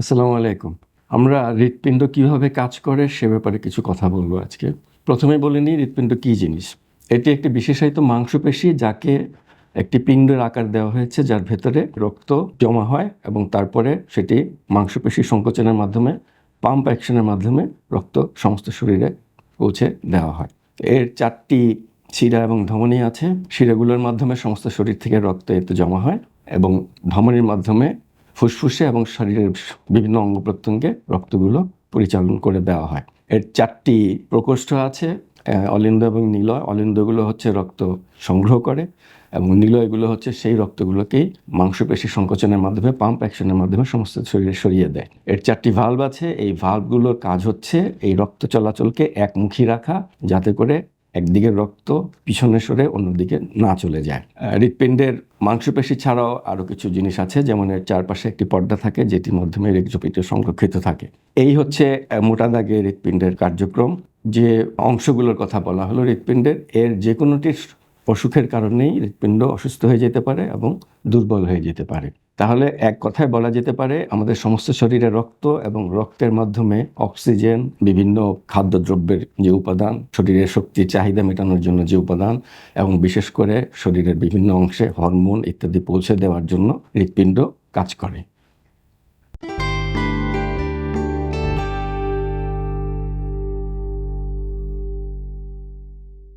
আসসালামু আলাইকুম। আমরা হৃৎপিণ্ড কীভাবে কাজ করে সে ব্যাপারে কিছু কথা বলব আজকে। প্রথমে বলে নিই হৃৎপিণ্ড কী জিনিস? এটি একটি বিশেষায়িত মাংসপেশি যাকে একটি পিণ্ডের আকার দেওয়া হয়েছে, যার ভেতরে রক্ত জমা হয় এবং তারপরে সেটি মাংসপেশি সংকোচনের মাধ্যমে, পাম্প অ্যাকশনের মাধ্যমে রক্ত সমস্ত শরীরে পৌঁছে দেওয়া হয়। এর চারটি শিরা এবং ধমনী আছে। শিরাগুলোর মাধ্যমে সমস্ত শরীর থেকে রক্ত এতে জমা হয় এবং ধমনীর মাধ্যমে ফুসফুসে এবং শরীরের বিভিন্ন অঙ্গ প্রত্যঙ্গে রক্তগুলো পরিচালন করে দেওয়া হয়। এর চারটি প্রকোষ্ঠ আছে অলিন্দ এবং নীলয়। অলিন্দগুলো হচ্ছে রক্ত সংগ্রহ করে এবং নীলয়গুলো হচ্ছে সেই রক্তগুলোকেই মাংসপেশি সংকোচনের মাধ্যমে, পাম্প অ্যাকশনের মাধ্যমে সমস্ত শরীরে সরিয়ে দেয়। এর চারটি ভাল্ব আছে, এই ভাল্বগুলোর কাজ হচ্ছে এই রক্ত চলাচলকে একমুখী রাখা, যাতে করে একদিকে রক্ত পিছনে সরে অন্যদিকে না চলে যায়। হৃৎপিণ্ডের মাংসপেশি ছাড়াও আরও কিছু জিনিস আছে, যেমন এর চারপাশে একটি পর্দা থাকে, যেটির মাধ্যমে হৃদপিণ্ড সংরক্ষিত থাকে। এই হচ্ছে মোটা দাগে হৃৎপিণ্ডের কার্যক্রম। যে অংশগুলোর কথা বলা হলো, হৃৎপিণ্ডের, এর যে কোনোটির অসুখের কারণেই হৃৎপিণ্ড অসুস্থ হয়ে যেতে পারে এবং দুর্বল হয়ে যেতে পারে। তাহলে এক কথায় বলা যেতে পারে, আমাদের সমস্ত শরীরে রক্ত এবং রক্তের মাধ্যমে অক্সিজেন, বিভিন্ন খাদ্যদ্রব্যের যে উপাদান, শরীরের শক্তির চাহিদা মেটানোর জন্য যে উপাদান এবং বিশেষ করে শরীরের বিভিন্ন অংশে হরমোন ইত্যাদি পৌঁছে দেওয়ার জন্য হৃৎপিণ্ড কাজ করে।